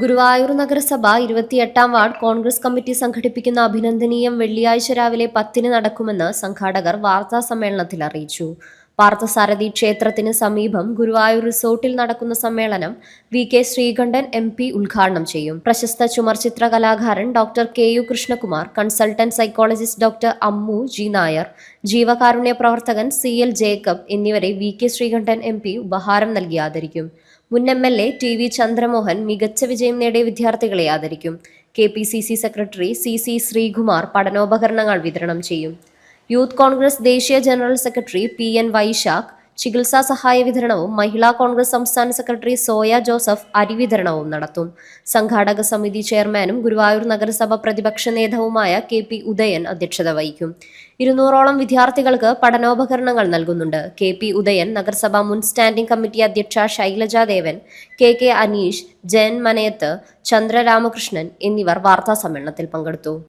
ഗുരുവായൂർ നഗരസഭ ഇരുപത്തിയെട്ടാം ward Congress committee സംഘടിപ്പിക്കുന്ന അഭിനന്ദനീയം വെള്ളിയാഴ്ച രാവിലെ പത്തിന് നടക്കുമെന്ന് സംഘാടകർ വാർത്താ സമ്മേളനത്തിൽ അറിയിച്ചു. പാർത്ഥസാരഥി ക്ഷേത്രത്തിന് സമീപം ഗുരുവായൂർ റിസോർട്ടിൽ നടക്കുന്ന സമ്മേളനം V K Sreekandan M P ഉദ്ഘാടനം ചെയ്യും. പ്രശസ്ത ചുമർചിത്ര കലാകാരൻ doctor K. U. Krishnakumar consultant psychologist doctor Ammu G. Nair ജീവകാരുണ്യ പ്രവർത്തകൻ സി. എൽ. ജേക്കബ് എന്നിവരെ V. K. Sreekandan M P ഉപഹാരം നൽകി ആദരിക്കും. മുൻ M L A T V Chandramohan മികച്ച വിജയം നേടിയ വിദ്യാർത്ഥികളെ ആദരിക്കും. K P C C secretary C C Sreekumar പഠനോപകരണങ്ങൾ വിതരണം ചെയ്യും. യൂത്ത് കോൺഗ്രസ് ദേശീയ general secretary P N Vysakh ചികിത്സാ സഹായ വിതരണവും മഹിളാ കോൺഗ്രസ് സംസ്ഥാന സെക്രട്ടറി സോയ ജോസഫ് അരി വിതരണവും നടത്തും. സംഘാടക സമിതി ചെയർമാനും ഗുരുവായൂർ നഗരസഭ പ്രതിപക്ഷ നേതാവുമായ കെ പി ഉദയൻ അധ്യക്ഷത വഹിക്കും. ഇരുന്നൂറോളം വിദ്യാർത്ഥികൾക്ക് പഠനോപകരണങ്ങൾ നൽകുന്നുണ്ട്. കെ പി ഉദയൻ നഗരസഭ മുൻ സ്റ്റാൻഡിംഗ് കമ്മിറ്റി അധ്യക്ഷ ശൈലജ ദേവൻ കെ കെ അനീഷ് ജയൻ മനയത്ത് ചന്ദ്രരാമകൃഷ്ണൻ എന്നിവർ വാർത്താ സമ്മേളനത്തിൽ പങ്കെടുത്തു.